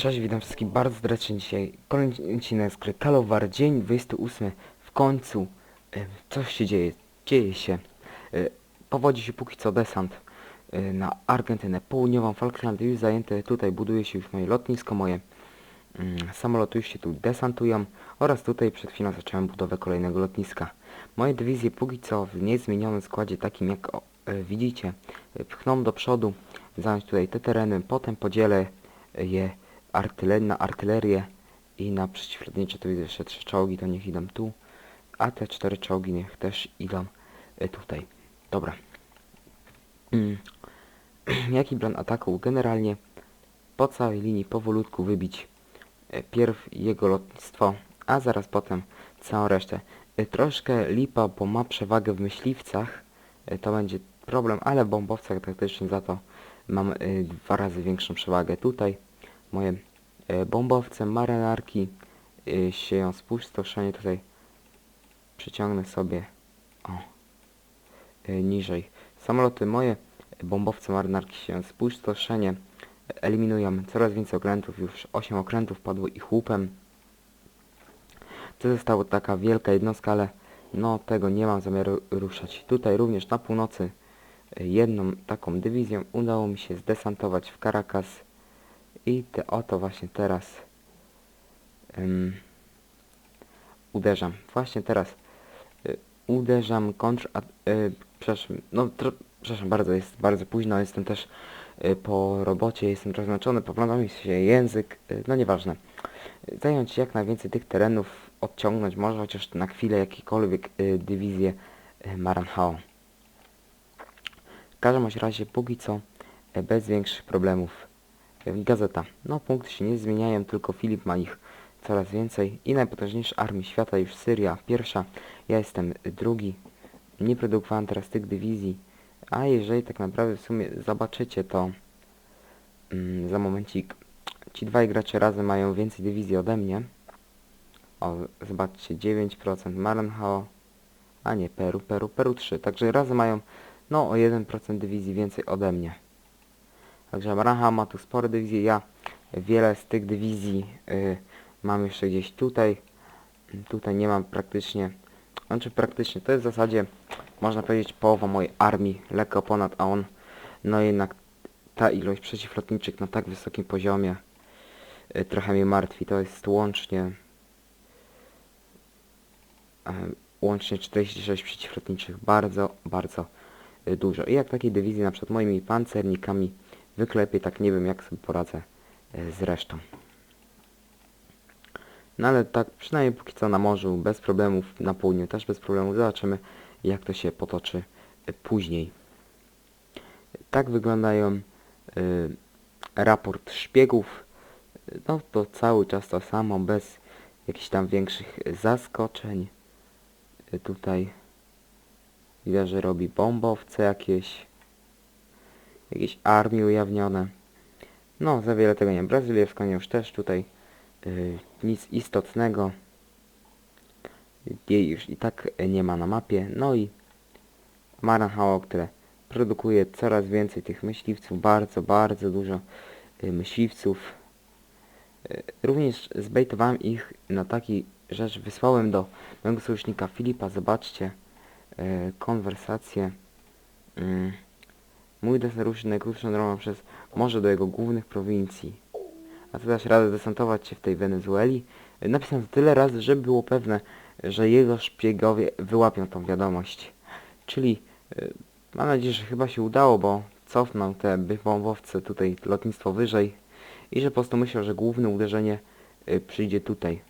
Cześć, witam wszystkich bardzo serdecznie dzisiaj. Kolejny odcinek z gry Kalowar, dzień 28. W końcu e, coś się dzieje, dzieje się. E, powodzi się póki co desant e, na Argentynę Południową, Falklandy już zajęte. Tutaj buduje się już moje lotnisko, moje mm, samoloty już się tu desantują oraz tutaj przed chwilą zacząłem budowę kolejnego lotniska. Moje dywizje póki co w niezmienionym składzie takim jak o, e, widzicie e, pchną do przodu, zająć tutaj te tereny, potem podzielę je artyler na artylerię i na przeciwlotnicze to widzę jeszcze trzy czołgi, to niech idą tu, a te cztery czołgi niech też idą e, tutaj. Dobra. Mm. Jaki plan ataku? Generalnie po całej linii powolutku wybić e, pierw jego lotnictwo, a zaraz potem całą resztę. E, Troszkę lipa, bo ma przewagę w myśliwcach, to będzie problem, ale w bombowcach taktycznie za to mam dwa razy większą przewagę. Tutaj moje e, bombowce, marynarki, e, sieją spustoszenie, tutaj przyciągnę sobie o, e, niżej. Samoloty moje, bombowce, marynarki sieją spustoszenie, eliminują coraz więcej okrętów, już 8 okrętów padło ich łupem. To została taka wielka jednostka, ale no tego nie mam zamiaru ruszać. Tutaj również na północy jedną taką dywizją udało mi się zdesantować w Caracas i te oto właśnie teraz em, uderzam. Właśnie teraz y, uderzam kontr... Y, przepraszam, no przepraszam bardzo, jest bardzo późno, jestem też y, po robocie, jestem trochę zmęczony, poplątał mi się język, y, no nieważne. Zająć jak najwięcej tych terenów, odciągnąć może chociaż na chwilę jakiekolwiek y, dywizję y, Maranhao. W każdym razie póki co y, bez większych problemów. Gazeta. No punkty się nie zmieniają, tylko Filip ma ich coraz więcej i najpotężniejsza armii świata już Syria pierwsza, ja jestem drugi. Nie produkowałem teraz tych dywizji, a jeżeli tak naprawdę w sumie zobaczycie to mm, za momencik, ci dwaj gracze razem mają więcej dywizji ode mnie. O, zobaczcie, 9% Maranhao, a nie Peru, Peru, Peru 3, także razem mają no o 1% dywizji więcej ode mnie. Także Maranhao ma tu spore dywizje, ja wiele z tych dywizji y, mam jeszcze gdzieś tutaj. Tutaj nie mam praktycznie, znaczy praktycznie, to jest w zasadzie, można powiedzieć, połowa mojej armii, lekko ponad, a on, no jednak ta ilość przeciwlotniczych na tak wysokim poziomie y, trochę mnie martwi. To jest łącznie e, łącznie 46 przeciwlotniczych, bardzo, bardzo y, dużo. I jak takiej dywizji na przykład moimi pancernikami wyklepię, tak nie wiem jak sobie poradzę y, z resztą. No ale tak przynajmniej póki co na morzu bez problemów, na południu też bez problemów. Zobaczymy jak to się potoczy y, później. Tak wyglądają y, raport szpiegów. No to cały czas to samo, bez jakichś tam większych zaskoczeń. Tutaj widać, że robi bombowce jakieś. Jakieś armie ujawnione. No, za wiele tego nie. Brazylia w już też tutaj y, nic istotnego. Jej już i tak nie ma na mapie. No i Maranhao, które produkuje coraz więcej tych myśliwców. Bardzo, bardzo dużo y, myśliwców. Y, również zbejtowałem ich na taki rzecz. Wysłałem do mojego sojusznika Filipa. Zobaczcie y, konwersację. Mm. Mój desant ruszy najkrótszą drogą przez morze do jego głównych prowincji. A ty dasz radę desantować się w tej Wenezueli? Napisałem to tyle razy, żeby było pewne, że jego szpiegowie wyłapią tą wiadomość. Czyli y, mam nadzieję, że chyba się udało, bo cofnął te bombowce tutaj lotnictwo wyżej i że po prostu myślał, że główne uderzenie y, przyjdzie tutaj.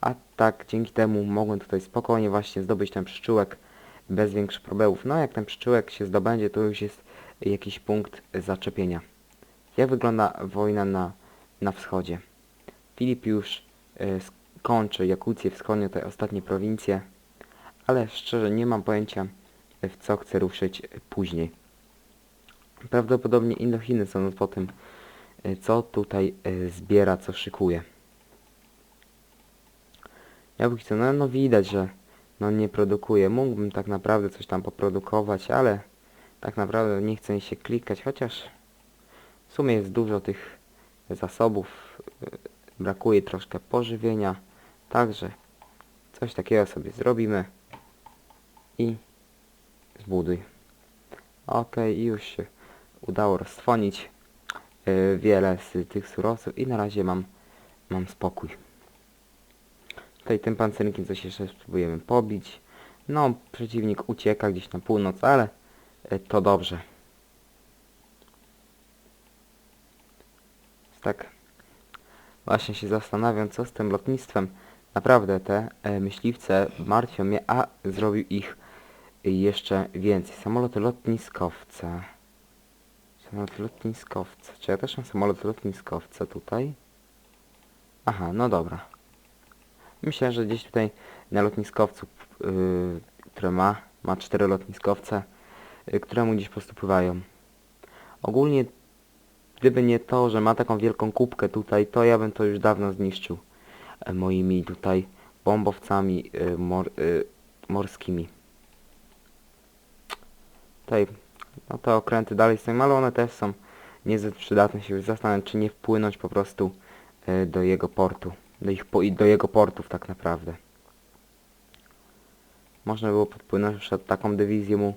A tak dzięki temu mogłem tutaj spokojnie właśnie zdobyć ten pszczółek bez większych problemów. No jak ten pszczółek się zdobędzie, to już jest jakiś punkt zaczepienia. Jak wygląda wojna na, na wschodzie? Filip już y, skończy Jakucję Wschodnią, te ostatnie prowincje, ale szczerze nie mam pojęcia y, w co chcę ruszyć y, później. Prawdopodobnie Indochiny są po tym, co tutaj zbiera, co szykuje. Ja póki co, no, no widać, że no nie produkuje. Mógłbym tak naprawdę coś tam poprodukować, ale tak naprawdę nie chce mi się klikać, chociaż w sumie jest dużo tych zasobów, y, brakuje troszkę pożywienia, także coś takiego sobie zrobimy i zbuduj. Ok, już się udało roztwonić y, wiele z tych surowców i na razie mam, mam spokój. Tutaj tym pancernikiem coś jeszcze spróbujemy pobić. No, przeciwnik ucieka gdzieś na północ, ale to dobrze. Tak. Właśnie się zastanawiam, co z tym lotnictwem. Naprawdę te e, myśliwce martwią mnie, a zrobił ich jeszcze więcej. Samoloty lotniskowce. Samolot lotniskowce. Czy ja też mam samolot lotniskowce tutaj? Aha, no dobra. Myślę, że gdzieś tutaj na lotniskowcu, yy, które ma, ma cztery lotniskowce, które mu gdzieś po prostu pływają. Ogólnie, gdyby nie to, że ma taką wielką kubkę tutaj, to ja bym to już dawno zniszczył e, moimi tutaj bombowcami yy, mor, yy, morskimi. Tutaj, no te okręty dalej są, ale one też są niezbyt przydatne. Się zastanawiam, czy nie wpłynąć po prostu do jego portu. Do, ich, po, do jego portów tak naprawdę. Można było podpłynąć przed taką dywizję mu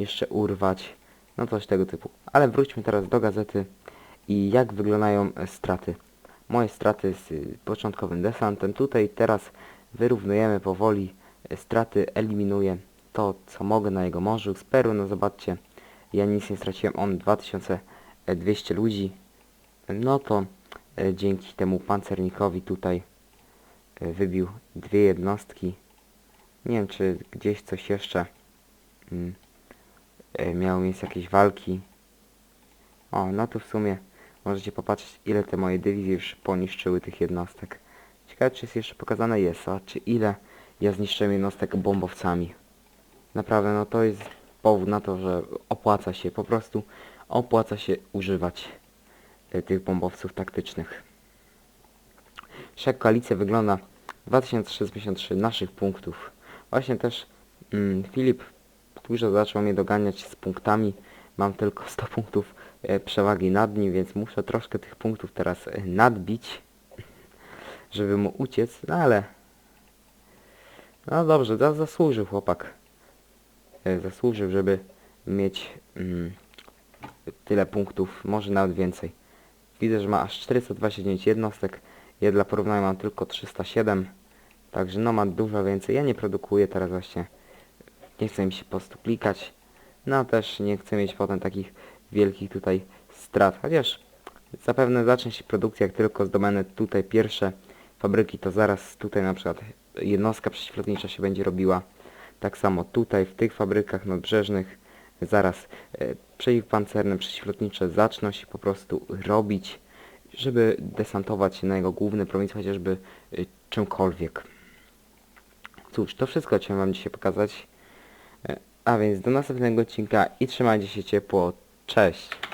jeszcze urwać. No coś tego typu. Ale wróćmy teraz do gazety i jak wyglądają e, straty. Moje straty z y, początkowym desantem. Tutaj teraz wyrównujemy powoli e, straty, eliminuję to, co mogę na jego morzu. Z Peru, no zobaczcie, ja nic nie straciłem, on 2200 ludzi. No to e, dzięki temu pancernikowi tutaj wybił dwie jednostki. Nie wiem, czy gdzieś coś jeszcze mm, e, miało miejsce jakieś walki. O, no tu w sumie możecie popatrzeć, ile te moje dywizje już poniszczyły tych jednostek. Ciekawe, czy jest jeszcze pokazane jest, a czy ile ja zniszczyłem jednostek bombowcami. Naprawdę, no to jest powód na to, że opłaca się, po prostu opłaca się używać e, tych bombowców taktycznych. Jak koalicja wygląda 2063 naszych punktów. Właśnie też mm, Filip dużo zaczął mnie doganiać z punktami. Mam tylko 100 punktów e, przewagi nad nim, więc muszę troszkę tych punktów teraz e, nadbić, żeby mu uciec, no ale... No dobrze, za- zasłużył chłopak e, zasłużył, żeby mieć mm, tyle punktów, może nawet więcej. Widzę, że ma aż 429 jednostek, ja dla porównania mam tylko 307, także no ma dużo więcej. Ja nie produkuję teraz właśnie, nie chcę mi się po prostu klikać, no też nie chcę mieć potem takich wielkich tutaj strat, chociaż zapewne zacznie się produkcja, jak tylko zdobędę tutaj pierwsze fabryki, to zaraz tutaj na przykład jednostka przeciwlotnicza się będzie robiła. Tak samo tutaj, w tych fabrykach nadbrzeżnych, zaraz e, przeciwpancerne, przeciwlotnicze zaczną się po prostu robić, żeby desantować się na jego główny prowinc, chociażby e, czymkolwiek. Cóż, to wszystko chciałem wam dzisiaj pokazać. A więc do następnego odcinka i trzymajcie się ciepło. Cześć!